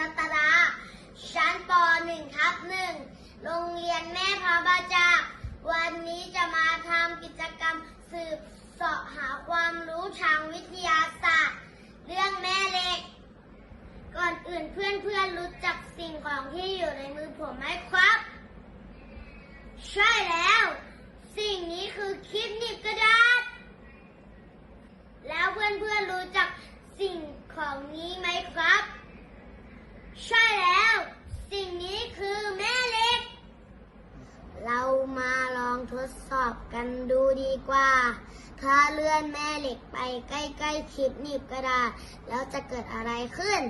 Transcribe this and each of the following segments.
นัตรา ชั้นป .1 ทับ1โรงเรียนแม่พระบาจา วันนี้จะมาทำกิจกรรมสืบเสาะหาความรู้ทางวิทยาศาสตร์ เรื่องแม่เหล็ก ก่อนอื่นเพื่อนเพื่อนรู้จักสิ่งของที่อยู่ในมือผมไหมครับ ใช่แล้ว สิ่งนี้คือคลิปนิบกระดาษ แล้วเพื่อนเพื่อนรู้จักสิ่งของนี้ไหม ทดสอบกันดูดีกว่า ถ้าเลื่อนแม่เหล็กไปใกล้ๆคลิปหนีบกระดาษ แล้วจะเกิดอะไรขึ้น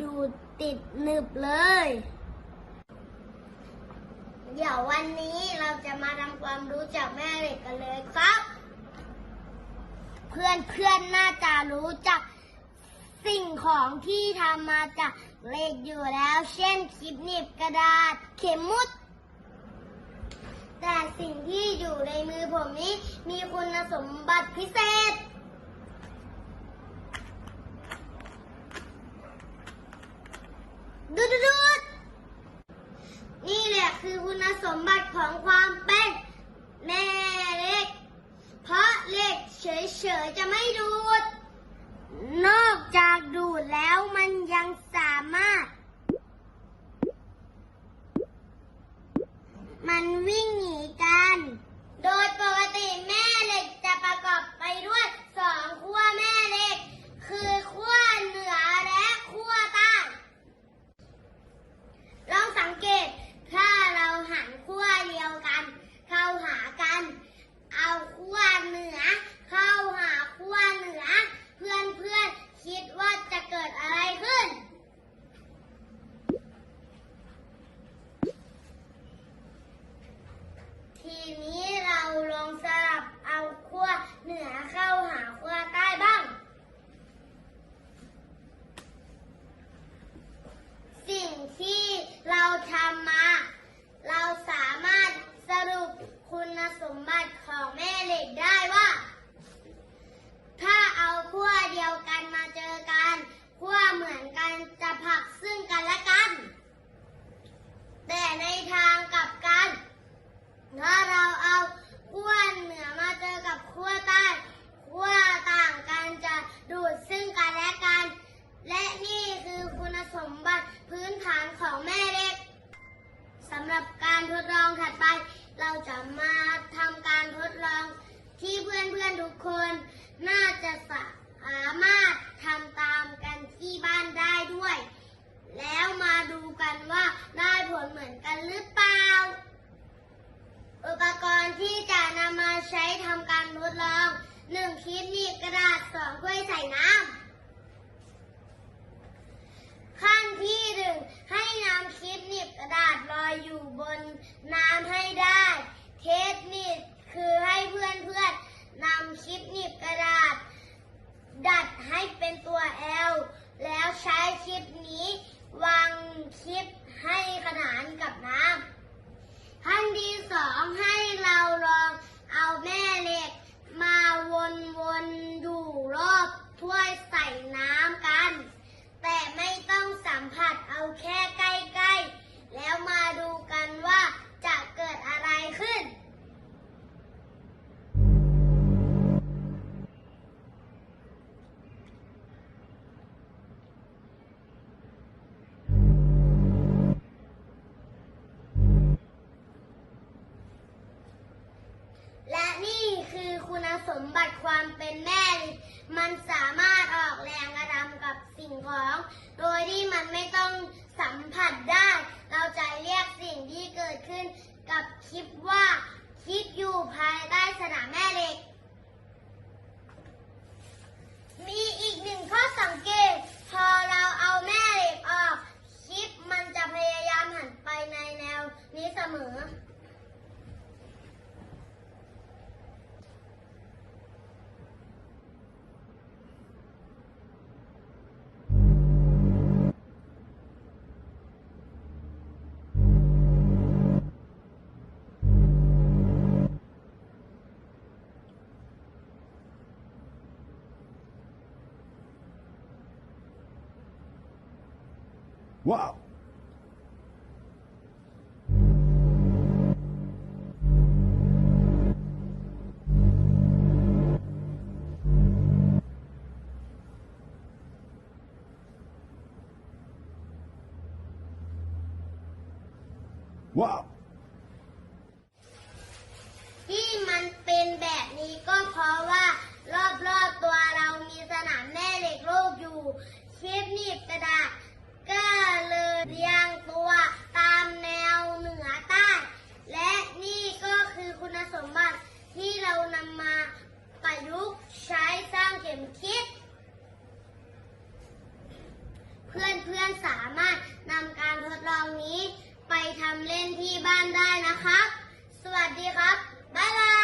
ดูติดหนึบเลย เดี๋ยววันนี้เราจะมาทำความรู้จักแม่เหล็กกันเลยครับ เพื่อนเพื่อนๆน่าจะรู้จักสิ่งของที่ทำมาจาก เล็กอยู่แล้วเช่นคลิปหนีบกระดาษเข็มมุด แต่สิ่งที่อยู่ในมือผมนี้มีคุณสมบัติพิเศษ ดูดูดูดนี่แหละคือคุณสมบัติของความเป็นแม่เล็ก เพราะเล็กเฉยๆจะไม่ดูด นอกจากดูดแล้วมันยังสามารถ มันวิ่งหนีกัน โดยปกติแม่เหล็กจะประกอบไปด้วยสองขั้วแม่เหล็ก คือขั้วเหนือและขั้วใต้ ลองสังเกต ถ้าเราหันขั้วเดียวกัน เข้าหากัน เอาขั้วเหนือ เข้าหาขั้วเหนือ เพื่อนเพื่อนๆคิดว่าจะเกิดอะไรขึ้น ทีนี้เราลองสลับเอาขั้วเหนือเข้าหาขั้วใต้บ้าง สิ่งที่เราทำมา เราสามารถสรุปคุณสมบัติของแม่เหล็กได้ว่า ถ้าเอาขั้วเดียวกันมาเจอกันขั้วเหมือนกันจะผลักซึ่งกันและกัน แต่ในทางกลับกัน ถ้าเราเอาขั้วเหนือมาเจอกับขั้วใต้ขั้วต่างกันจะดูดซึ่งกันและกัน และนี่คือคุณสมบัติพื้นฐานของแม่เหล็กสำหรับ การทดลองถัดไป เราจะมาทำการทดลองที่เพื่อนๆทุกคน น่าจะสามารถทำตามกันที่บ้านได้ด้วย แล้วมาดูกันว่าได้ผลเหมือนกันหรือเปล่า อุปกรณ์ที่จะนำมาใช้ทำการทดลองหนึ่งคลิปหนีกระดาษสองถ้วยใส่น้ำขั้นที่หนึ่งให้นำคลิปหนีบกระดาษลอยอยู่บนน้ำให้ได้ เทคนิคคือให้เพื่อนเพื่อนๆนำคลิปหนีบกระดาษ ดัดให้เป็นตัว L แล้วใช้ คลิปนี้ วางคลิปให้ขนานกับน้ำ ขั้นที่สองให้เราลองเอาแม่เหล็ก มาวนๆอยู่รอบถ้วยใส่น้ำกัน แต่ไม่ต้องสัมผัสเอาแค่ใกล้ๆ แล้วมาดูกันว่าจะเกิดอะไรขึ้น และนี่คือคุณส มบัติความเป็นแม่ล็กมันสามารถออกแรงกระทำกับสิ่งของ โดยที่มันไม่ต้องสัมผัสได้ เราจะเรียกสิ่งที่เกิดขึ้นกับคลิปว่า Wow. Wow. นำมาประยุกต์ใช้สร้างเข็มคิด เพื่อนๆสามารถนำการทดลองนี้ไปทำเล่นที่บ้านได้นะครับ สวัสดีครับ บ๊ายบาย